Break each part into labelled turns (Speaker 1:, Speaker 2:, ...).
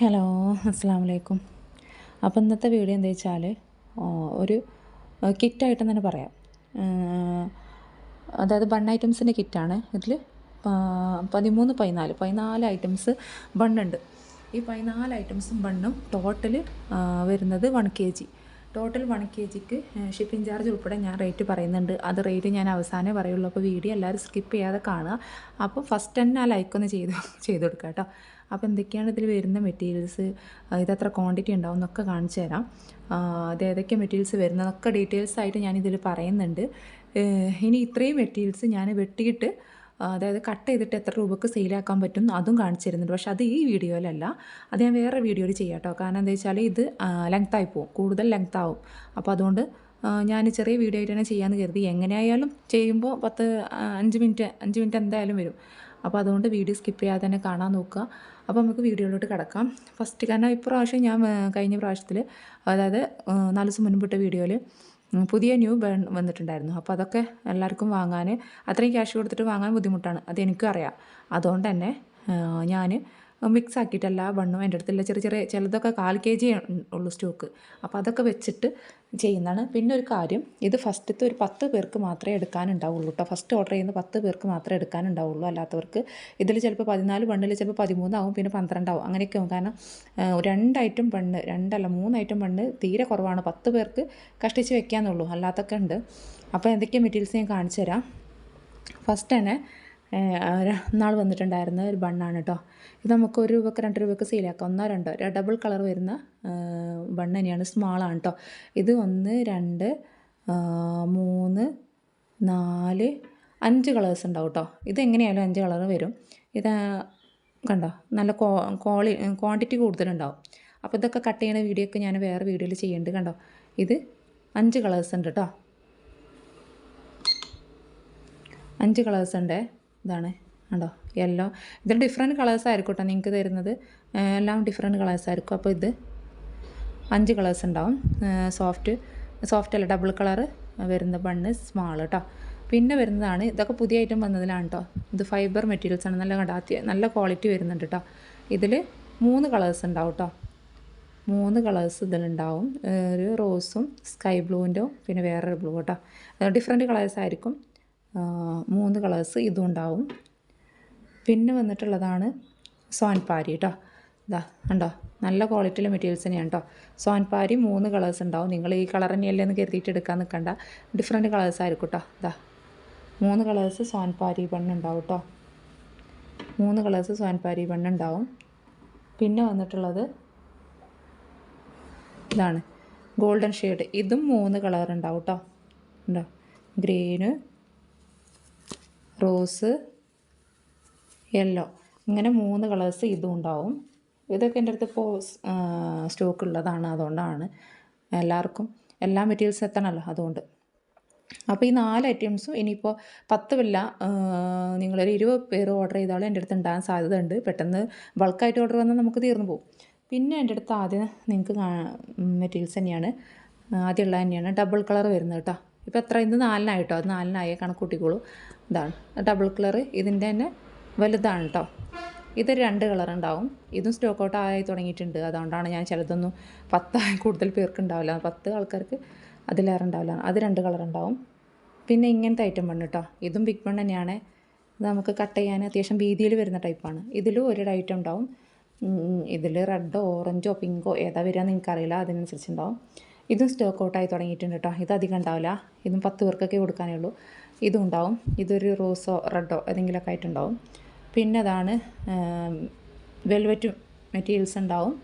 Speaker 1: Hello അസ്സാം വലൈക്കും അപ്പോൾ ഇന്നത്തെ വീഡിയോ എന്താ വെച്ചാൽ ഒരു കിറ്റായിട്ടെന്ന് തന്നെ പറയാം. അതായത് ബൺ ഐറ്റംസിന്റെ കിറ്റാണ്. ഇതിൽ പതിമൂന്ന് പതിനാല് പതിനാല് ഐറ്റംസ് ബണ്ണുണ്ട്. ഈ പതിനാല് ഐറ്റംസും ബണ്ണും ടോട്ടൽ വരുന്നത് one K G. Total one K ജിക്ക് ഷിപ്പിംഗ് ചാർജ് ഉൾപ്പെടെ ഞാൻ റേറ്റ് പറയുന്നുണ്ട്. അത് റേറ്റ് ഞാൻ അവസാനമേ പറയുള്ളൂ. അപ്പോൾ വീഡിയോ എല്ലാവരും സ്കിപ്പ് ചെയ്യാതെ കാണുക. അപ്പോൾ ഫസ്റ്റ് തന്നെ ആ ലൈക്കൊന്ന് ചെയ്ത് ചെയ്ത് കൊടുക്കുക കേട്ടോ. അപ്പോൾ എന്തൊക്കെയാണ് ഇതിൽ വരുന്ന മെറ്റീരിയൽസ് ഇതത്ര ക്വാണ്ടിറ്റി ഉണ്ടാവും എന്നൊക്കെ കാണിച്ചു തരാം. അത് ഏതൊക്കെ മെറ്റീരിയൽസ് വരുന്നതൊക്കെ ഡീറ്റെയിൽസ് ആയിട്ട് ഞാനിതിൽ പറയുന്നുണ്ട്. ഇനി ഇത്രയും മെറ്റീരിയൽസ് ഞാൻ വെട്ടിയിട്ട് അതായത് കട്ട് ചെയ്തിട്ട് എത്ര രൂപക്ക് സെയിലാക്കാൻ പറ്റും അതും കാണിച്ചു തരുന്നുണ്ട് പക്ഷേ അത് ഈ വീഡിയോയിലല്ല. അത് ഞാൻ വേറെ വീഡിയോയിൽ ചെയ്യാം കേട്ടോ കാരണം എന്താ വെച്ചാൽ ഇത് ലെങ്ത്തായി പോകും കൂടുതൽ ലെങ്ത് ആവും. അപ്പോൾ അതുകൊണ്ട് ഞാൻ ചെറിയ വീഡിയോ ആയിട്ട് തന്നെ ചെയ്യാമെന്ന് കരുതി. എങ്ങനെയായാലും ചെയ്യുമ്പോൾ പത്ത് അഞ്ച് മിനിറ്റ് അഞ്ച് മിനിറ്റ് എന്തായാലും വരും. അപ്പോൾ അതുകൊണ്ട് വീഡിയോ സ്കിപ്പ് ചെയ്യാതെ തന്നെ കാണാൻ നോക്കുക. അപ്പോൾ നമുക്ക് വീഡിയോയിലോട്ട് കിടക്കാം. ഫസ്റ്റ് കാരണം ഇപ്രാവശ്യം ഞാൻ കഴിഞ്ഞ പ്രാവശ്യത്തിൽ അതായത് നാല് ദിവസം മുൻപിട്ട വീഡിയോയിൽ പുതിയ ന്യൂ ബേൺ വന്നിട്ടുണ്ടായിരുന്നു. അപ്പോൾ അതൊക്കെ എല്ലാവർക്കും വാങ്ങാൻ അത്രയും ക്യാഷ് കൊടുത്തിട്ട് വാങ്ങാൻ ബുദ്ധിമുട്ടാണ്. അതെനിക്കും അറിയാം. അതുകൊണ്ട് തന്നെ ഞാൻ മിക്സ് ആക്കിയിട്ടല്ല വണ്ണും എന്റെ അടുത്തുള്ള ചെറിയ ചെറിയ ചിലതൊക്കെ കാൽ കെ ജി ഉള്ളൂ സ്റ്റോക്ക്. അപ്പോൾ അതൊക്കെ വെച്ചിട്ട് ചെയ്യുന്നതാണ്. പിന്നെ ഒരു കാര്യം ഇത് ഫസ്റ്റത്തെ ഒരു പത്ത് പേർക്ക് മാത്രമേ എടുക്കാനുണ്ടാവുള്ളൂ കേട്ടോ ഫസ്റ്റ് ഓർഡർ ചെയ്യുന്ന പത്ത് പേർക്ക് മാത്രമേ എടുക്കാനുണ്ടാവുള്ളൂ. അല്ലാത്തവർക്ക് ഇതിൽ ചിലപ്പോൾ പതിനാല് ബണ്ണിൽ ചിലപ്പോൾ പതിമൂന്നാവും പിന്നെ പന്ത്രണ്ടാവും. അങ്ങനെയൊക്കെ ആവും. കാരണം രണ്ട് ഐറ്റം ബണ്ണ് രണ്ടല്ല മൂന്ന് ഐറ്റം ബണ്ണ് തീരെ കുറവാണ്. പത്ത് പേർക്ക് കഷ്ടിച്ച് വെക്കാന്നുള്ളൂ. അല്ലാത്തൊക്കെ ഉണ്ട്. അപ്പോൾ എന്തൊക്കെ മെറ്റീരിയൽസ് ഞാൻ കാണിച്ചു തരാം ഫസ്റ്റ് തന്നെ നാൾ വന്നിട്ടുണ്ടായിരുന്ന ഒരു ബണ്ണാണ് കേട്ടോ. ഇത് നമുക്ക് ഒരു രൂപക്ക് രണ്ട് രൂപക്ക് സെയിലാക്കാം ഒന്നോ രണ്ടോ? ഡബിൾ കളർ വരുന്ന ബണ്ണ് തന്നെയാണ്. സ്മാളാണ് കേട്ടോ. ഇത് ഒന്ന് രണ്ട് മൂന്ന് നാല് അഞ്ച് കളേഴ്സ് ഉണ്ടാവും കേട്ടോ. ഇതെങ്ങനെയായാലും അഞ്ച് കളർ വരും. ഇത് കണ്ടോ? നല്ല ക്വാളി ക്വാണ്ടിറ്റി കൂടുതലുണ്ടാവും. അപ്പോൾ ഇതൊക്കെ കട്ട് ചെയ്യുന്ന വീഡിയോ ഒക്കെ ഞാൻ വേറെ വീഡിയോയിൽ ചെയ്യുന്നുണ്ട് കണ്ടോ? ഇത് അഞ്ച് കളേഴ്സ് ഉണ്ട് കേട്ടോ. അഞ്ച് കളേഴ്സ് ഉണ്ട്. ഇതാണ് ഉണ്ടോ യെല്ലോ ഇതിൽ ഡിഫറെന്റ് കളേഴ്സ് ആയിരിക്കും കേട്ടോ നിങ്ങൾക്ക് തരുന്നത്. എല്ലാം ഡിഫറെന്റ് കളേഴ്സ് ആയിരിക്കും. അപ്പോൾ ഇത് അഞ്ച് കളേഴ്സ് ഉണ്ടാവും. സോഫ്റ്റ് സോഫ്റ്റ് അല്ല ഡബിൾ കളർ വരുന്ന ബണ്ണ് സ്മാൾ കേട്ടോ പിന്നെ വരുന്നതാണ് ഇതൊക്കെ പുതിയ ഐറ്റം വന്നതിലാണ് കേട്ടോ ഇത് ഫൈബർ മെറ്റീരിയൽസ് ആണ്. നല്ല കണ്ട? നല്ല ക്വാളിറ്റി വരുന്നുണ്ട് കേട്ടോ ഇതിൽ മൂന്ന് കളേഴ്സ് ഉണ്ടാവും കേട്ടോ മൂന്ന് കളേഴ്സ് ഇതിലുണ്ടാവും. ഒരു റോസും സ്കൈ ബ്ലൂവിന്റെ പിന്നെ വേറൊരു ബ്ലൂ കേട്ടോ ഡിഫറെന്റ് കളേഴ്സ് ആയിരിക്കും. മൂന്ന് കളേഴ്സ് ഇതും ഉണ്ടാവും പിന്നെ വന്നിട്ടുള്ളതാണ് സോൻപാരി കേട്ടോ ഇതാ ഉണ്ടോ നല്ല ക്വാളിറ്റിയിലെ മെറ്റീരിയൽസ് തന്നെയാണ് കേട്ടോ സോൻപാരി മൂന്ന് കളേഴ്സ് ഉണ്ടാവും. നിങ്ങൾ ഈ കളർ തന്നെയല്ലേ എന്ന് കരുതിയിട്ട് എടുക്കാൻ നിൽക്കണ്ട. ഡിഫറെന്റ് കളേഴ്സ് ആയിരിക്കും കേട്ടോ ഇതാ മൂന്ന് കളേഴ്സ് സോൻപാരി പെണ്ണുണ്ടാവും കേട്ടോ മൂന്ന് കളേഴ്സ് സോൻപാരി പെണ്ണുണ്ടാവും. പിന്നെ വന്നിട്ടുള്ളത് ഇതാണ്. Golden shade. ഇതും മൂന്ന് കളർ ഉണ്ടാവും കേട്ടോ ഉണ്ടോ ഗ്രീന് റോസ് യെല്ലോ ഇങ്ങനെ മൂന്ന് കളേഴ്സ് ഇതും ഉണ്ടാവും. ഇതൊക്കെ എന്റെ അടുത്ത് ഇപ്പോൾ സ്റ്റോക്ക് ഉള്ളതാണ്. അതുകൊണ്ടാണ് എല്ലാവർക്കും എല്ലാ മെറ്റീരിയൽസും എത്തണമല്ലോ അതുകൊണ്ട്. അപ്പോൾ ഈ നാല് ഐറ്റംസും ഇനിയിപ്പോൾ പത്ത് വില്ല നിങ്ങളൊരു ഇരുപത് പേർ ഓർഡർ ചെയ്താലും എന്റെ അടുത്ത് ഉണ്ടാകാൻ സാധ്യതയുണ്ട്. പെട്ടെന്ന് ബൾക്കായിട്ട് ഓർഡർ വന്നാൽ നമുക്ക് തീർന്നു പോകും. പിന്നെ എന്റെ അടുത്ത് ആദ്യം നിങ്ങൾക്ക് മെറ്റീരിയൽസ് തന്നെയാണ്. ആദ്യമുള്ള തന്നെയാണ് ഡബിൾ കളർ വരുന്നത് കേട്ടോ. ഇപ്പോൾ എത്ര? ഇത് നാലിനായിട്ടോ? അത് നാലിനായേ കണക്കൂട്ടിക്കോളൂ ഇതാണ്. ഡബിൾ കളർ ഇതിന്റെ തന്നെ വലുതാണ് കേട്ടോ ഇത് രണ്ട് കളർ ഉണ്ടാവും. ഇതും സ്റ്റോക്ക് ഔട്ട് ആയി തുടങ്ങിയിട്ടുണ്ട്. അതുകൊണ്ടാണ് ഞാൻ ചിലതൊന്നും പത്തായി കൂടുതൽ പേർക്ക് ഉണ്ടാവില്ല. പത്ത് ആൾക്കാർക്ക് അതിലേറെ ഉണ്ടാവില്ല. അത് രണ്ട് കളർ ഉണ്ടാവും. പിന്നെ ഇങ്ങനത്തെ ഐറ്റം വണ്ണ് കേട്ടോ ഇതും ബിഗ് ബൺ തന്നെയാണ്. നമുക്ക് കട്ട് ചെയ്യാൻ അത്യാവശ്യം വീതിയിൽ വരുന്ന ടൈപ്പാണ് ഇതിലും ഒരു ഐറ്റം ഉണ്ടാവും. ഇതിൽ റെഡോ ഓറഞ്ചോ പിങ്കോ ഏതാ വരിക എന്ന് എനിക്കറിയില്ല അതിനനുസരിച്ചുണ്ടാവും ഇതും സ്റ്റോക്ക് ഔട്ടായി തുടങ്ങിയിട്ടുണ്ട് കേട്ടോ ഇത് അധികം ഉണ്ടാവില്ല. ഇതും പത്ത് പേർക്കൊക്കെ കൊടുക്കാനേ ഉള്ളൂ. ഇതും ഉണ്ടാവും ഇതൊരു റോസോ റെഡോ ഏതെങ്കിലുമൊക്കെ ആയിട്ടുണ്ടാവും. പിന്നെ അതാണ് വെൽവെറ്റ് മെറ്റീരിയൽസ് ഉണ്ടാവും.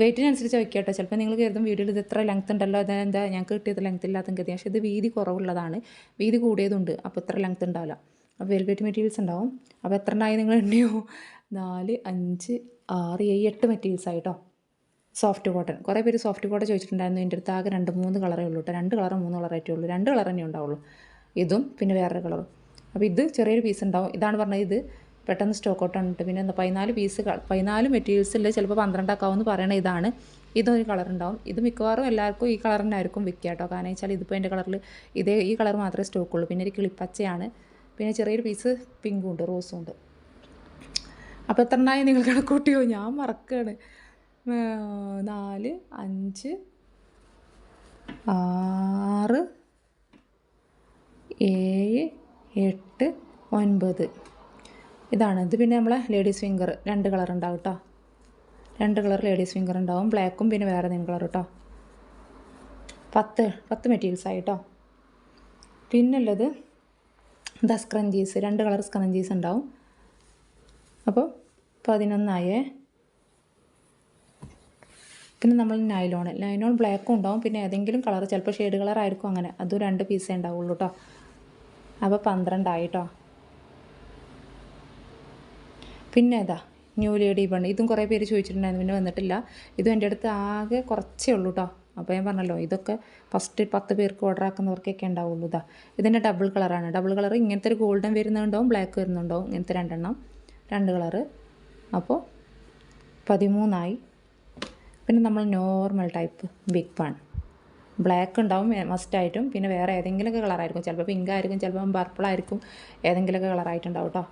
Speaker 1: വെയിറ്റിനനുസരിച്ച് വയ്ക്കുക കേട്ടോ. ചിലപ്പോൾ നിങ്ങൾ കരുതും വീഡിയോയിൽ ഇത് എത്ര ലെങ്ത് ഉണ്ടല്ലോ അതെന്താ ഞങ്ങൾക്ക് കിട്ടിയത് ലെങ്ത് ഇല്ലാത്ത കരുതി. പക്ഷേ ഇത് വീതി കുറവുള്ളതാണ്. വീതി കൂടിയതുണ്ട്. അപ്പോൾ ഇത്ര ലെങ്ത് ഉണ്ടാവില്ല. അപ്പോൾ വെൽവെറ്റ് മെറ്റീരിയൽസ് ഉണ്ടാവും. അപ്പോൾ എത്ര ഉണ്ടായി നിങ്ങൾ എണ്ണിയോ? നാല് അഞ്ച് ആറ് ഏഴ് എട്ട് മെറ്റീരിയൽസ് ആയിട്ടോ സോഫ്റ്റ് കോട്ടൺ. കുറേ പേര് സോഫ്റ്റ് കോട്ടൺ ചോദിച്ചിട്ടുണ്ടായിരുന്നു. എന്റെ അടുത്ത് ആകെ രണ്ട് മൂന്ന് കളറേ ഉള്ളൂ കേട്ടോ. രണ്ട് കളറും മൂന്ന് കളറായിട്ടേ ഉള്ളൂ. രണ്ട് കളർ തന്നെ ഉണ്ടാവുള്ളൂ. ഇതും പിന്നെ വേറൊരു കളറും. അപ്പോൾ ഇത് ചെറിയൊരു പീസ് ഉണ്ടാവും. ഇതാണ് പറഞ്ഞത് ഇത് പെട്ടെന്ന് സ്റ്റോക്ക് ഔട്ട് ആണ് പിന്നെ എന്താ പതിനാല് പീസ് പതിനാല് മെറ്റീരിയൽസിൽ ചിലപ്പോൾ പന്ത്രണ്ടാക്കാവുമെന്ന് പറയണ ഇതാണ്. ഇതൊരു കളർ ഉണ്ടാവും. ഇത് മിക്കവാറും എല്ലാവർക്കും ഈ കളർ തന്നെ ആയിരിക്കും വിൽക്കുക കേട്ടോ കാരണം വെച്ചാൽ ഇതിപ്പോൾ എന്റെ കളറിൽ ഇതേ ഈ കളർ മാത്രമേ സ്റ്റോക്കുള്ളൂ പിന്നെ ഒരു കിളിപ്പച്ചയാണ്. പിന്നെ ചെറിയൊരു പീസ് പിങ്കും ഉണ്ട് റോസും ഉണ്ട്. അപ്പോൾ എത്ര എണ്ണായി നിങ്ങൾ കണക്കൂട്ടിയോ ഞാൻ മറക്കുകയാണ് നാല് അഞ്ച് ആറ് ഏഴ് എട്ട് ഒൻപത്. ഇതാണ് ഇത് പിന്നെ നമ്മളെ ലേഡീസ് ഫിംഗർ രണ്ട് കളർ ഉണ്ടാവും കേട്ടോ രണ്ട് കളർ ലേഡീസ് ഫിംഗർ ഉണ്ടാവും. ബ്ലാക്കും പിന്നെ വേറെ ഏതെങ്കിലും കളർ കേട്ടോ പത്ത് പത്ത് മെറ്റീരിയൽസ് ആയി കേട്ടോ പിന്നുള്ളത് ദ സ്ക്രഞ്ചീസ് രണ്ട് കളർ സ്ക്രഞ്ചീസ് ഉണ്ടാവും. അപ്പോൾ പതിനൊന്നായേ. പിന്നെ നമ്മൾ നൈലോൺ നൈലോൺ ബ്ലാക്കും ഉണ്ടാവും. പിന്നെ ഏതെങ്കിലും കളർ ചിലപ്പോൾ ഷെയ്ഡ് കളർ ആയിരിക്കും അങ്ങനെ. അതും രണ്ട് പീസേ ഉണ്ടാവുള്ളൂ കേട്ടോ അപ്പോൾ പന്ത്രണ്ടായി കേട്ടോ പിന്നെ ഏതാ? ന്യൂ ലേഡി ബൺ ഇതും കുറേ പേര് ചോദിച്ചിട്ടുണ്ടായിരുന്നു. പിന്നെ വന്നിട്ടില്ല. ഇതും എന്റെ അടുത്ത് ആകെ കുറച്ചേ ഉള്ളൂ കേട്ടോ അപ്പോൾ ഞാൻ പറഞ്ഞല്ലോ ഇതൊക്കെ ഫസ്റ്റ് പത്ത് പേർക്ക് ഓർഡർ ആക്കുന്നവർക്കൊക്കെ ഉണ്ടാവുള്ളൂ ഇതാ. ഇതിന്റെ ഡബിൾ കളറാണ് ഡബിൾ കളർ ഇങ്ങനത്തെ ഒരു ഗോൾഡൻ വരുന്നുണ്ടാവും ബ്ലാക്ക് വരുന്നുണ്ടാവും ഇങ്ങനത്തെ രണ്ടെണ്ണം. രണ്ട് കളറ് അപ്പോൾ പതിമൂന്നായി. പിന്നെ നമ്മൾ നോർമൽ ടൈപ്പ് ബിഗ് പാൺ ബ്ലാക്ക് ഉണ്ടാവും മസ്റ്റായിട്ടും പിന്നെ വേറെ ഏതെങ്കിലുമൊക്കെ കളറായിരിക്കും ചിലപ്പോൾ പിങ്ക് ആയിരിക്കും ചിലപ്പോൾ പർപ്പിളായിരിക്കും ഏതെങ്കിലുമൊക്കെ കളറായിട്ടുണ്ടാവും കേട്ടോ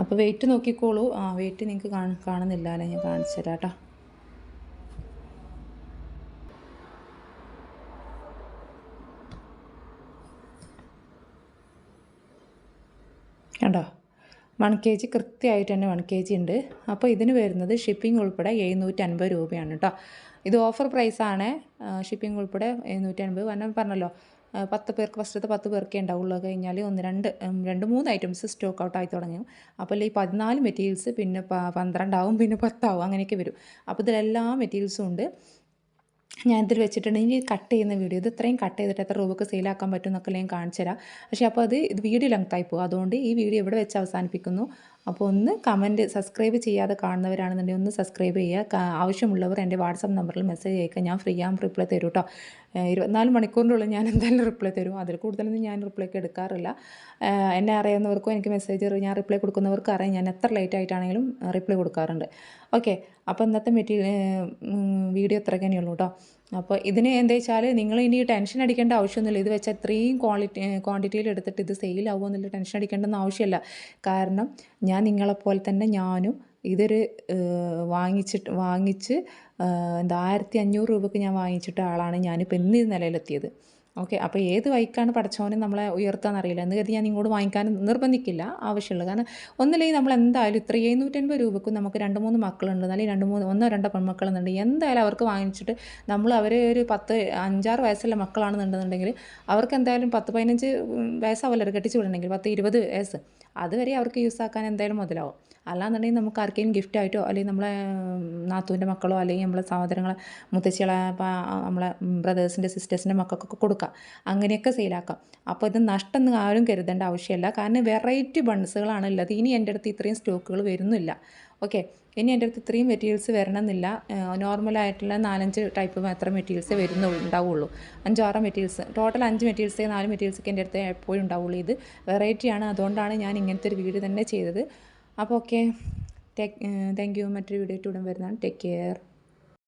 Speaker 1: അപ്പോൾ വെയിറ്റ് നോക്കിക്കോളൂ. ആ വെയിറ്റ് നിങ്ങൾക്ക് കാണ കാണുന്നില്ല അല്ലേ? ഞാൻ കാണിച്ചു തരാം കേട്ടോ കണ്ടോ? വൺ കെ ജി കൃത്യമായിട്ട് തന്നെ വൺ കെ ജി ഉണ്ട്. അപ്പോൾ ഇതിന് വരുന്നത് ഷിപ്പിംഗ് ഉൾപ്പെടെ എഴുന്നൂറ്റി അൻപത് രൂപയാണ് കേട്ടോ. ഇത് ഓഫർ പ്രൈസാണ് ഷിപ്പിംഗ് ഉൾപ്പെടെ എഴുന്നൂറ്റി അൻപത് കാരണം പറഞ്ഞല്ലോ പത്ത് പേർക്ക് ഫസ്റ്റത്തെ പത്ത് പേർക്കേ ഉണ്ടാവുള്ളൂ. കഴിഞ്ഞാൽ ഒന്ന് രണ്ട് രണ്ട് മൂന്ന് ഐറ്റംസ് സ്റ്റോക്ക് ഔട്ട് ആയി തുടങ്ങും. അപ്പോൾ ഈ പതിനാല് മെറ്റീരിയൽസ് പിന്നെ പന്ത്രണ്ടാവും പിന്നെ പത്താവും അങ്ങനെയൊക്കെ വരും. അപ്പോൾ ഇതിലെല്ലാ മെറ്റീരിയൽസും ഉണ്ട്. ഞാൻ ഇതിൽ ഇനി കട്ട് ചെയ്യുന്ന വീഡിയോ ഇത് ഇത്രയും കട്ട് ചെയ്തിട്ട് എത്ര രൂപക്ക് സെയിലാക്കാൻ പറ്റും എന്നൊക്കെ ഞാൻ കാണിച്ചു തരാം. പക്ഷേ അപ്പോൾ അത് ഇത് വീഡിയോ ലെങ്ത് ആയി പോകും. അതുകൊണ്ട് ഈ വീഡിയോ ഇവിടെ വെച്ച് അവസാനിപ്പിക്കുന്നു? അപ്പോൾ ഒന്ന് കമന്റ് സബ്സ്ക്രൈബ് ചെയ്യാതെ കാണുന്നവരാണെന്നുണ്ടെങ്കിൽ ഒന്ന് സബ്സ്ക്രൈബ് ചെയ്യുക. ആവശ്യമുള്ളവർ എന്റെ വാട്സപ്പ് നമ്പറിൽ മെസ്സേജ് അയക്കുക. ഞാൻ ഫ്രീ ആകും റിപ്ലൈ തരും കേട്ടോ ഇരുപത്തിനാല് മണിക്കൂറിനുള്ളിൽ ഞാൻ എന്തായാലും റിപ്ലൈ തരും. അതിൽ കൂടുതലൊന്നും ഞാൻ റിപ്ലൈ എടുക്കാറില്ല. എന്നെ അറിയാവുന്നവർക്കും എനിക്ക് മെസ്സേജ് ഞാൻ റിപ്ലൈ കൊടുക്കുന്നവർക്കും അറിയാം ഞാൻ എത്ര ലേറ്റ് ആയിട്ടാണെങ്കിലും റിപ്ലൈ കൊടുക്കാറുണ്ട്. ഓക്കെ അപ്പോൾ ഇന്നത്തെ മെറ്റീരിയൽ വീഡിയോ ഇത്ര തന്നെയുള്ളൂ കേട്ടോ അപ്പോൾ ഇതിന് എന്താ വെച്ചാൽ നിങ്ങൾ ഇനി ടെൻഷൻ അടിക്കേണ്ട ആവശ്യമൊന്നുമില്ല. ഇത് വെച്ചാൽ ഇത്രയും ക്വാളിറ്റി ക്വാണ്ടിറ്റിയിൽ എടുത്തിട്ട് ഇത് സെയിൽ ആവുമോ എന്നുള്ള ടെൻഷൻ അടിക്കേണ്ടെന്ന് ആവശ്യമില്ല. കാരണം ഞാൻ നിങ്ങളെപ്പോലെ തന്നെ ഞാനും ഇതൊരു വാങ്ങിച്ചിട്ട് വാങ്ങിച്ച് എന്താ ആയിരത്തി അഞ്ഞൂറ് രൂപയ്ക്ക് ഞാൻ വാങ്ങിച്ചിട്ട ആളാണ് ഞാനിപ്പോൾ ഇന്ന് നിലയിലെത്തിയത്. ഓക്കെ അപ്പോൾ ഏത് വൈക്കാണ് പഠിച്ചവനും നമ്മളെ ഉയർത്താന്ന് അറിയില്ല എന്ന് കരുതി ഞാൻ ഇങ്ങോട്ട് വാങ്ങിക്കാൻ നിർബന്ധിക്കില്ല ആവശ്യമുള്ളൂ. കാരണം ഒന്നില്ലെങ്കിൽ നമ്മൾ എന്തായാലും ഇത്ര എഴുന്നൂറ്റൻപത് രൂപക്കും നമുക്ക് രണ്ട് മൂന്ന് മക്കളുണ്ട്. അല്ലെങ്കിൽ രണ്ട് മൂന്ന് ഒന്നോ രണ്ടോ പെൺമക്കളുണ്ട്. എന്തായാലും അവർക്ക് വാങ്ങിച്ചിട്ട് നമ്മൾ അവരെ ഒരു പത്ത് അഞ്ചാറ് വയസ്സുള്ള മക്കളാണെന്നുണ്ടെന്നുണ്ടെങ്കിൽ അവർക്ക് എന്തായാലും പത്ത് പതിനഞ്ച് വയസ്സാവല്ലോ കെട്ടിച്ച് വിടണമെങ്കിൽ പത്ത് ഇരുപത് വയസ്സ്. അതുവരെ അവർക്ക് യൂസ് ആക്കാൻ എന്തായാലും മുതലാവും. അല്ലാന്നുണ്ടെങ്കിൽ നമുക്ക് ആർക്കെങ്കിലും ഗിഫ്റ്റ് ആയിട്ടോ അല്ലെങ്കിൽ നമ്മളെ നാത്തൂന്റെ മക്കളോ അല്ലെങ്കിൽ നമ്മളെ സഹോദരങ്ങളെ മുത്തശ്ശികളെ നമ്മളെ ബ്രദേഴ്സിന്റെ സിസ്റ്റേഴ്സിന്റെ മക്കൾക്കൊക്കെ കൊടുക്കാം. അങ്ങനെയൊക്കെ സെയിലാക്കാം അപ്പോൾ ഇത് നഷ്ടം എന്ന് ആരും കരുതേണ്ട ആവശ്യമില്ല. കാരണം വെറൈറ്റി ബൺസുകളാണ് ഉള്ളത്. ഇനി എന്റെ അടുത്ത് ഇത്രയും സ്റ്റോക്കുകൾ വരുന്നില്ല. ഓക്കെ ഇനി എന്റെ അടുത്ത് ഇത്രയും മെറ്റീരിയൽസ് വരണമെന്നില്ല. നോർമലായിട്ടുള്ള നാലഞ്ച് ടൈപ്പ് മാത്രം മെറ്റീരിയൽസേ വരുന്നുള്ളൂ ഉണ്ടാവുള്ളൂ. അഞ്ചാറ് മെറ്റീരിയൽസ് ടോട്ടൽ അഞ്ച് മെറ്റീരിയൽസേ നാല് മെറ്റീരിയൽസൊക്കെ എന്റെ അടുത്ത് എപ്പോഴും ഉണ്ടാവുള്ളൂ. ഇത് വെറൈറ്റിയാണ് അതുകൊണ്ടാണ് ഞാൻ ഇങ്ങനത്തെ ഒരു വീഡിയോ തന്നെ ചെയ്തത്. അപ്പോൾ ഓക്കെ താങ്ക് യു മറ്റൊരു വീഡിയോ ഉടൻ വരുന്നതാണ്. Take care